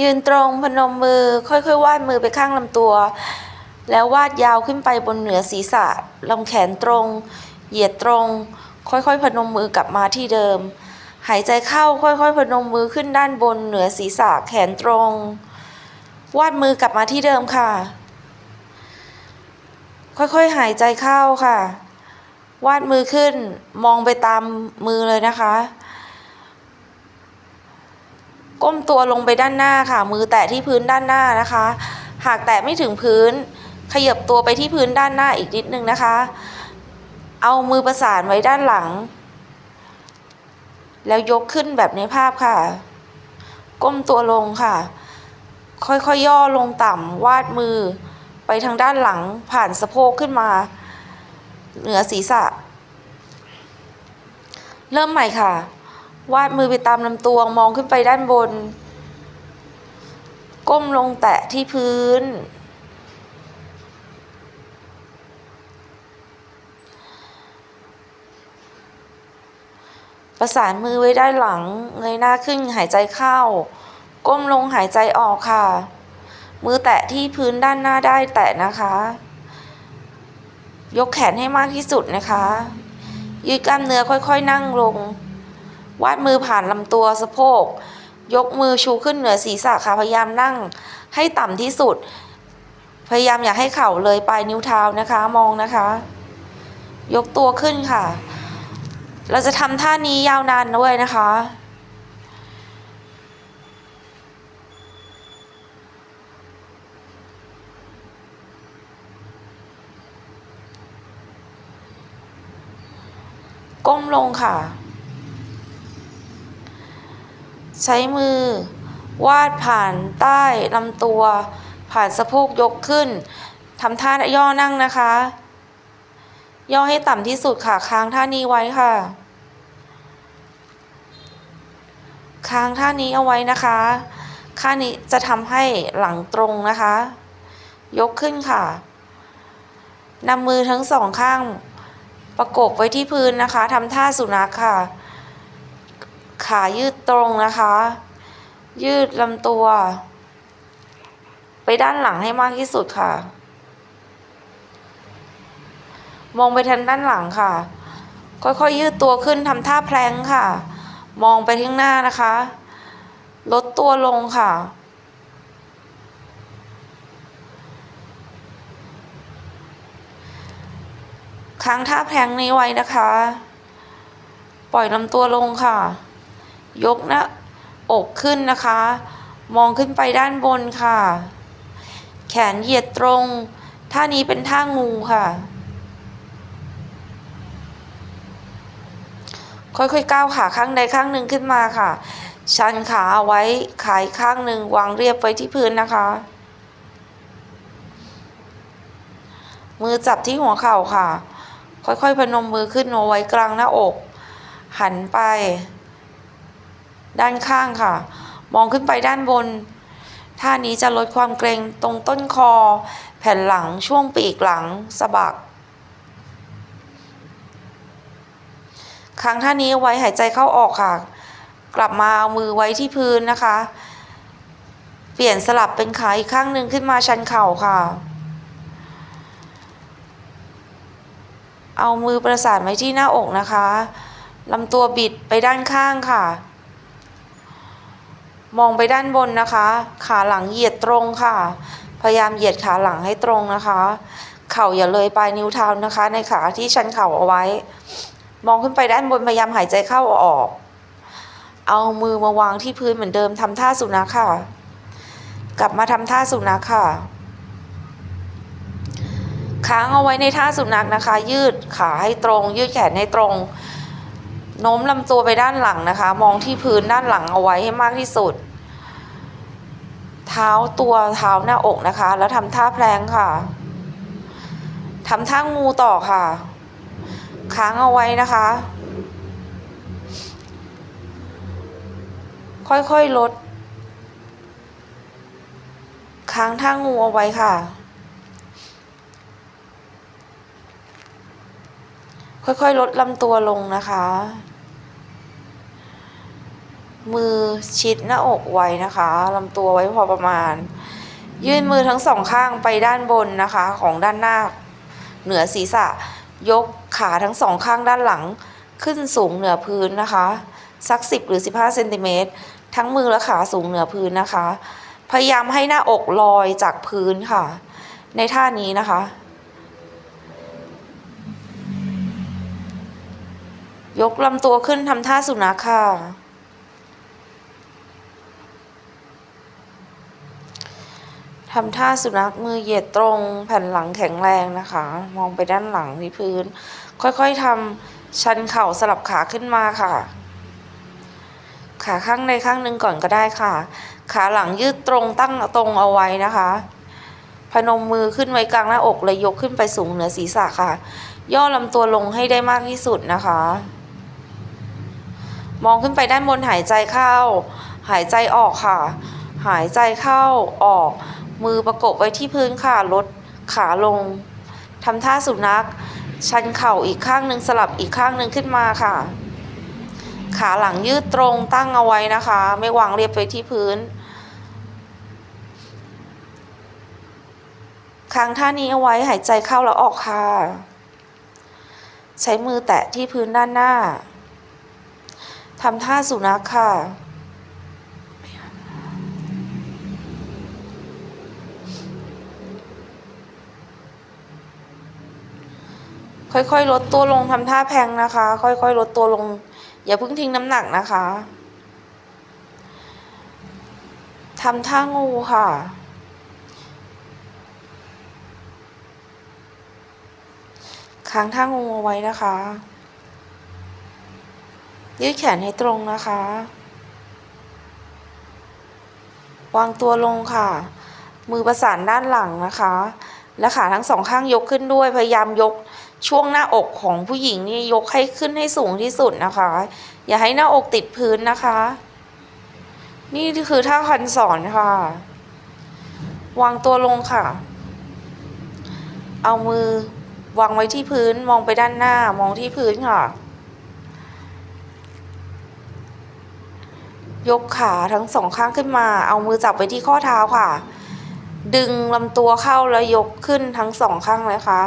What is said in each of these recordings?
ยืนตรงพนมมือค่อยๆวาดมือไปข้างลำตัว แล้ววาดยาวขึ้นไปบนเหนือศีรษะลำแขนตรง เหยียดตรง ค่อยๆ พนมมือกลับมาที่เดิม หายใจเข้าค่อยๆ พนมมือขึ้นด้านบนเหนือศีรษะแขนตรง วาดมือกลับมาที่เดิมค่ะ ค่อยๆ หายใจเข้าค่ะ วาดมือขึ้นมองไปตามมือเลยนะคะ ก้มตัวลงไปด้านหน้าค่ะ มือแตะที่พื้นด้านหน้านะคะ หากแตะไม่ถึงพื้น ขยับตัวไปที่พื้นด้านหน้าอีกนิดนึงนะคะ เอามือประสานไว้ด้านหลัง แล้วยกขึ้นแบบในภาพค่ะ ก้มตัวลงค่ะ ค่อยๆยย่อลงต่ำวาดมือ ไปทางด้านหลังผ่านสะโพกขึ้นมา เหนือศีรษะ เริ่มใหม่ค่ะ วาดมือไปตามลำตัวมองขึ้นไปด้านบน ก้มลงแตะที่พื้น ประสานมือไว้ด้านหลัง เงยหน้าขึ้นหายใจเข้า ก้มลงหายใจออกค่ะ มือแตะที่พื้นด้านหน้าได้แตะนะคะ ยกแขนให้มากที่สุดนะคะ ยืดกล้ามเนื้อค่อยๆ นั่งลง วาดมือผ่านลำตัวสะโพก ยกมือชูขึ้นเหนือศีรษะค่ะ พยายามนั่งให้ต่ำที่สุด พยายามอย่าให้เข่าเลยปลายนิ้วเท้านะคะ มองนะคะ ยกตัวขึ้นค่ะ เราจะทำท่านี้ยาวนานด้วยนะคะก้มลงค่ะ ใช้มือ วาดผ่านใต้ลำตัว ผ่านสะโพกยกขึ้นทำท่าย่อนั่งนะคะ ย่อให้ต่ำที่สุดค่ะ ค้างท่านี้ไว้ค่ะ ค้างท่านี้เอาไว้นะคะท่านี้จะทำให้หลังตรงนะคะ ยกขึ้นค่ะนำมือทั้งสองข้างประกบไว้ที่พื้นนะคะทำท่าสุนัขค่ะ ขายืดตรงนะคะ ยืดลำตัว ไปด้านหลังให้มากที่สุดค่ะ มองไปทางด้านหลังค่ะ ค่อยๆยืดตัวขึ้นทำท่าแพลงค่ะ มองไปข้างหน้านะคะ ลดตัวลงค่ะค้างท่าแพลงนี้ไว้นะคะ ปล่อยลำตัวลงค่ะ ยกหน้าอกขึ้นนะคะ มองขึ้นไปด้านบนค่ะ แขนเหยียดตรง ท่านี้เป็นท่างูค่ะ ค่อยๆก้าวขาข้างใดข้างหนึ่งขึ้นมาค่ะ ชันขาเอาไว้ขาอีกข้างหนึ่งวางเรียบไว้ที่พื้นนะคะ มือจับที่หัวเข่าค่ะ ค่อยๆพนมมือขึ้นเอาไว้กลางหน้าอก หันไป ด้านข้างค่ะ มองขึ้นไปด้านบน ท่านี้จะลดความเกรงตรงต้นคอ แผ่นหลังช่วงปีกหลังสะบักค้างท่านี้ไว้หายใจเข้าออกค่ะ กลับมาเอามือไว้ที่พื้นนะคะ เปลี่ยนสลับเป็นขาอีกข้างหนึ่งขึ้นมาชันเข่าค่ะ เอามือประสานไว้ที่หน้าอกนะคะลำตัวบิดไปด้านข้างค่ะ มองไปด้านบนนะคะ ขาหลังเหยียดตรงค่ะ พยายามเหยียดขาหลังให้ตรงนะคะ เข่าอย่าเลยปลายนิ้วเท้านะคะ ในขาที่ชันเข่าเอาไว้ มองขึ้นไปด้านบนพยายามหายใจเข้าออก เอามือมาวางที่พื้นเหมือนเดิมทำท่าสุนัขค่ะ กลับมาทำท่าสุนัขค่ะค้างเอาไว้ในท่าสุนัขนะคะ ยืดขาให้ตรง ยืดแขนให้ตรง โน้มลำตัวไปด้านหลังนะคะ มองที่พื้นด้านหลังเอาไว้ให้มากที่สุด เท้าตัวเท้าหน้าอกนะคะ แล้วทำท่าแพลงค่ะทำท่างูต่อค่ะ ค้างเอาไว้นะคะ ค่อยๆลด ค้างท่างูเอาไว้ค่ะ ค่อยๆลดลำตัวลงนะคะ มือชิดหน้าอกไว้นะคะลำตัวไว้พอประมาณ ยื่นมือทั้งสองข้างไปด้านบนนะคะ ของด้านหน้า เหนือศีรษะ ยกขาทั้งสองข้างด้านหลัง ขึ้นสูงเหนือพื้นนะคะ สัก 10 หรือ 15เซนติเมตรทั้งมือและขาสูงเหนือพื้นนะคะ พยายามให้หน้าอกลอยจากพื้นค่ะ ในท่านี้นะคะยกลำตัวขึ้นทำท่าสุนัขค่ะ ทำท่าสุนัขมือเหยียดตรงแผ่นหลังแข็งแรงนะคะ มองไปด้านหลังที่พื้น ค่อยๆทำชันเข่าสลับขาขึ้นมาค่ะ ขาข้างใดข้างหนึ่งก่อนก็ได้ค่ะ ขาหลังยืดตรงตั้งตรงเอาไว้นะคะ พนมมือขึ้นไว้กลางหน้าอกเลยยกขึ้นไปสูงเหนือศีรษะค่ะ ย่อลำตัวลงให้ได้มากที่สุดนะคะ มองขึ้นไปด้านบนหายใจเข้า หายใจออกค่ะหายใจเข้าออก มือประกบไว้ที่พื้นค่ะลดขาลงทำท่าสุนัข ชันเข่าอีกข้างหนึ่งสลับอีกข้างหนึ่งขึ้นมาค่ะ ขาหลังยืดตรงตั้งเอาไว้นะคะ ไม่วางเรียบไปที่พื้นค้างท่านี้เอาไว้หายใจเข้าแล้วออกค่ะ ใช้มือแตะที่พื้นด้านหน้าทำท่าสุนัขค่ะ ค่อยๆ ลดตัวลงทำท่าแพงนะคะ ค่อยๆ ลดตัวลง อย่าเพิ่งทิ้งน้ำหนักนะคะทำท่างูค่ะ ค้างท่างูเอาไว้นะคะ ยืดแขนให้ตรงนะคะ วางตัวลงค่ะ มือประสานด้านหลังนะคะ และขาทั้งสองข้างยกขึ้นด้วย พยายามยก ช่วงหน้าอกของผู้หญิงนี่ยกให้ขึ้นให้สูงที่สุดนะคะ อย่าให้หน้าอกติดพื้นนะคะ นี่คือท่าคันสอนค่ะ วางตัวลงค่ะ เอามือวางไว้ที่พื้นมองไปด้านหน้ามองที่พื้นค่ะ ยกขาทั้งสองข้างขึ้นมา เอามือจับไว้ที่ข้อเท้าค่ะ ดึงลำตัวเข้าแล้วยกขึ้นทั้งสองข้างเลยค่ะ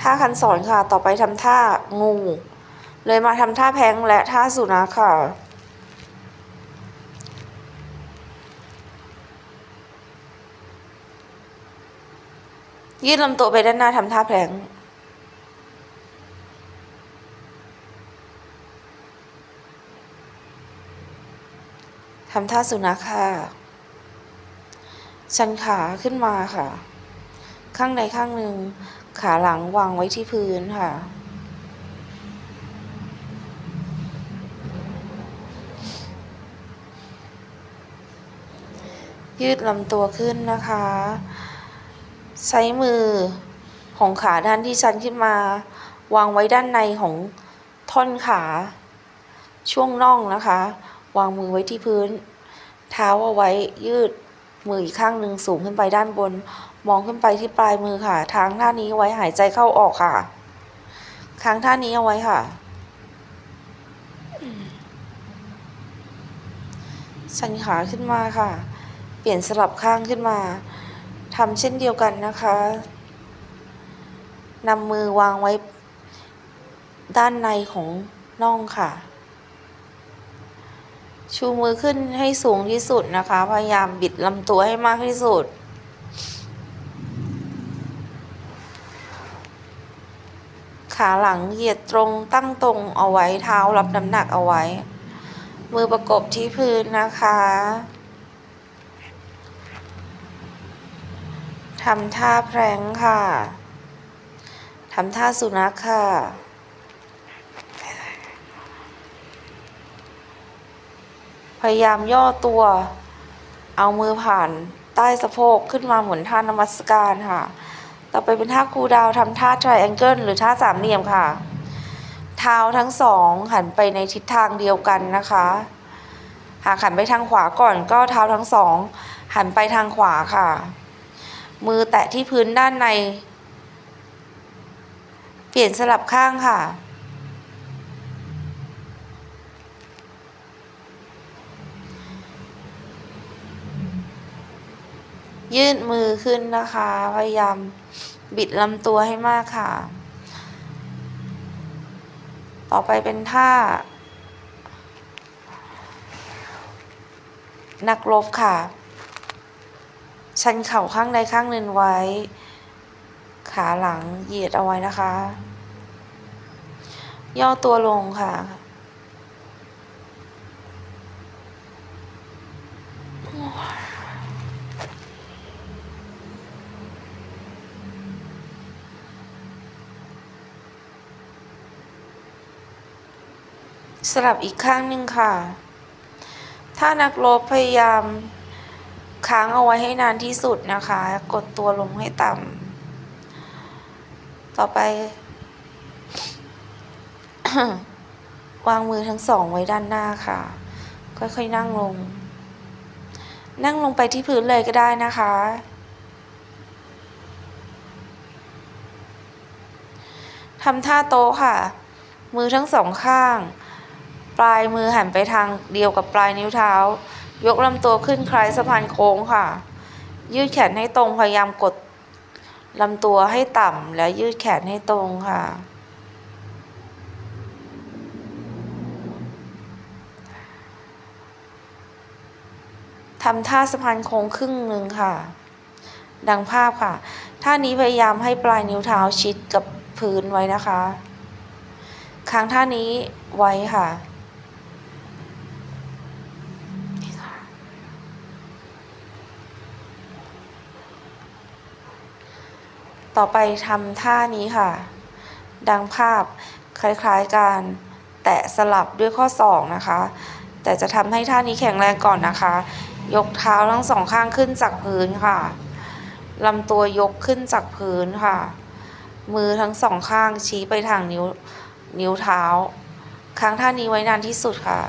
ท่าคันสอนค่ะ ต่อไปทำท่างู เลยมาทำท่าแพงและท่าสุนัขค่ะ ยืดลำตัวไปด้านหน้าทำท่าแพลงทำท่าสุนัขค่ะ ชันขาขึ้นมาค่ะ ข้างใดข้างหนึ่ง ขาหลังวางไว้ที่พื้นค่ะ ยืดลำตัวขึ้นนะคะ ใช้มือของขาด้านที่ชันขึ้นมา วางไว้ด้านในของท่อนขา ช่วงน่องนะคะ วางมือไว้ที่พื้น เท้าเอาไว้ยืด มืออีกข้างหนึ่งสูงขึ้นไปด้านบน มองขึ้นไปที่ปลายมือค่ะทางท่านี้ไว้หายใจเข้าออกค่ะค้างท่านี้เอาไว้ค่ะชันขาขึ้นมาค่ะ เปลี่ยนสลับข้างขึ้นมาทำเช่นเดียวกันนะคะนำมือวางไว้ด้านในของน่องค่ะ ชูมือขึ้นให้สูงที่สุดนะคะ พยายามบิดลำตัวให้มากที่สุด ขาหลังเหยียดตรงตั้งตรงเอาไว้เท้ารับน้ำหนักเอาไว้ มือประกบที่พื้นนะคะทำท่าแพลงค่ะ ทำท่าสุนัขค่ะ พยายามย่อตัว เอามือผ่านใต้สะโพกขึ้นมาเหมือนท่านมัสการค่ะ ต่อไปเป็นท่าคูดาวทำท่า triangle หรือท่าสามเหลี่ยมค่ะ เท้าทั้งสองหันไปในทิศทางเดียวกันนะคะ หากหันไปทางขวาก่อนก็เท้าทั้งสองหันไปทางขวาค่ะ มือแตะที่พื้นด้านใน เปลี่ยนสลับข้างค่ะ ยืดมือขึ้นนะคะ พยายามบิดลำตัวให้มากค่ะ ต่อไปเป็นท่า นักรบค่ะ ชันเข่าข้างใดข้างหนึ่งไว้ ขาหลังเหยียดเอาไว้นะคะ ย่อตัวลงค่ะ สลับอีกข้างหนึ่งค่ะ ถ้านักรบพยายามค้างเอาไว้ให้นานที่สุดนะคะ กดตัวลงให้ต่ำต่อไป วางมือทั้งสองไว้ด้านหน้าค่ะ ค่อยๆนั่งลง นั่งลงไปที่พื้นเลยก็ได้นะคะ ทำท่าโต๊ะค่ะ มือทั้งสองข้าง ปลายมือหันไปทางเดียวกับปลายนิ้วเท้า ยกลำตัวขึ้นคล้ายสะพานโค้งค่ะ ยืดแขนให้ตรงพยายามกดลำตัวให้ต่ำและยืดแขนให้ตรงค่ะ ทำท่าสะพานโค้งครึ่งหนึ่งค่ะ ดังภาพค่ะ ท่านี้พยายามให้ปลายนิ้วเท้าชิดกับพื้นไว้นะคะ ค้างท่านี้ไว้ค่ะ ต่อไปทำท่านี้ค่ะ ดังภาพคล้ายๆการแตะสลับด้วยข้อศอกนะคะ แต่จะทำให้ท่านี้แข็งแรงก่อนนะคะ ยกเท้าทั้งสองข้างขึ้นจากพื้นค่ะลำตัวยกขึ้นจากพื้นค่ะ มือทั้งสองข้างชี้ไปทางนิ้วนิ้วเท้า ค้างท่านี้ไว้นานที่สุดค่ะ